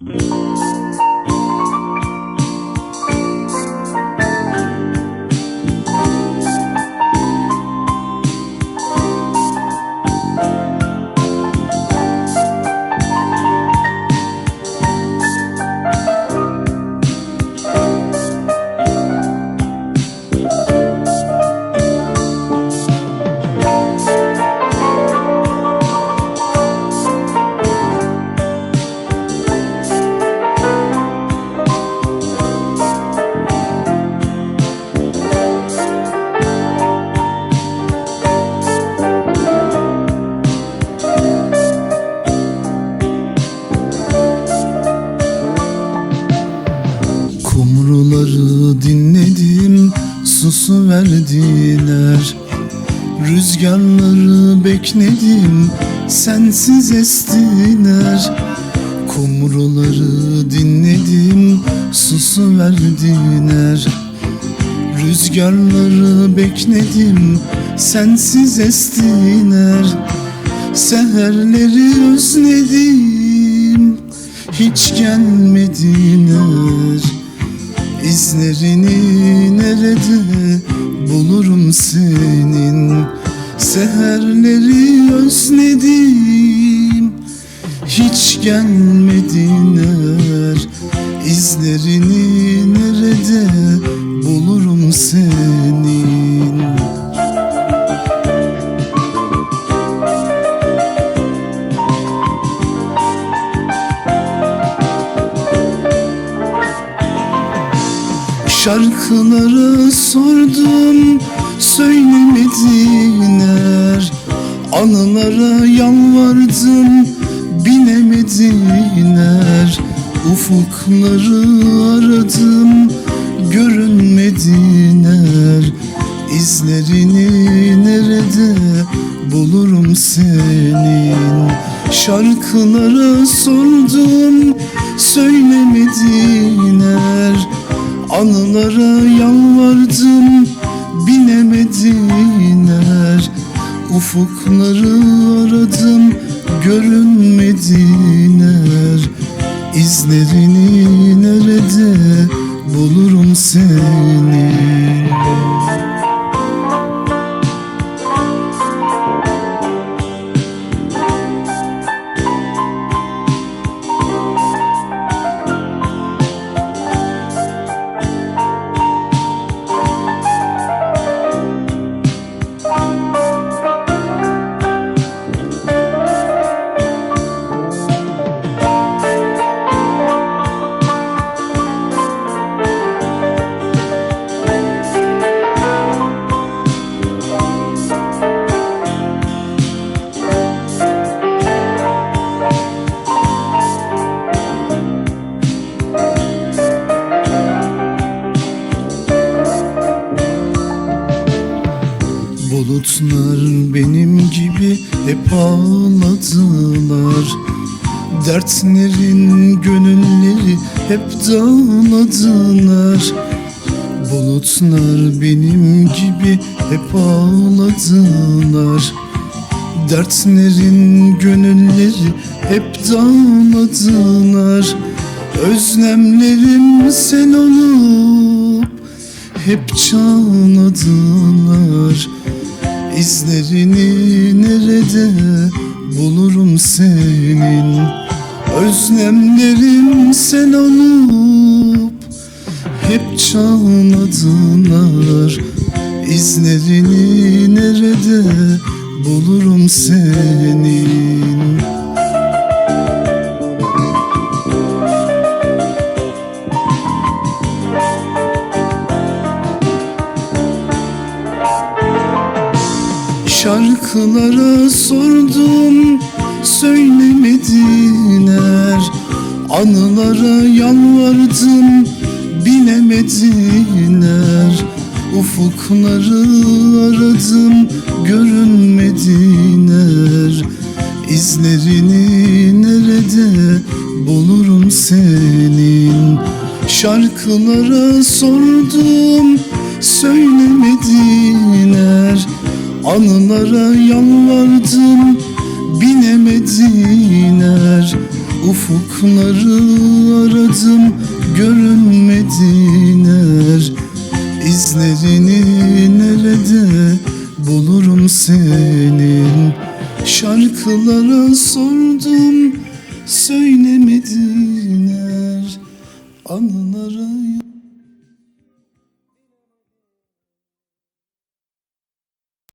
Kumruları susu verdiler. Rüzgarları bekledim sensiz estiler. Kumruları dinledim susu verdiler. Rüzgarları bekledim sensiz estiler. Seherleri özledim hiç gelmediler. İzlerini nerede bulurum senin Seherleri özledim. Hiç gelmediler İzlerini Şarkıları sordum söylemediler. Anılara yalvardım binemediler Ufukları aradım görünmediler. İzlerini nerede bulurum senin? Şarkılara sordum söylemediler Anılara yalvardım binemediler Ufukları aradım görünmediler İzlerini nerede bulurum seni Bulutlar benim gibi hep ağladılar. Dertlerin gönülleri hep dağladılar. Bulutlar benim gibi hep ağladılar. Dertlerin gönülleri hep dağladılar. Özlemlerim sen olup hep çağladılar İzlerini nerede bulurum senin? Özlemlerim sen olup hep çağladılar İzlerini nerede bulurum senin Şarkılara sordum söylemediler. Anılara yalvardım bilemediler. Ufukları aradım görünmediler. İzlerini nerede bulurum senin? Şarkılara sordum söylemediler Anılara yalvardım binemediler. Ufukları aradım görünmediler. İzlerini nerede bulurum senin? Şarkılara sordum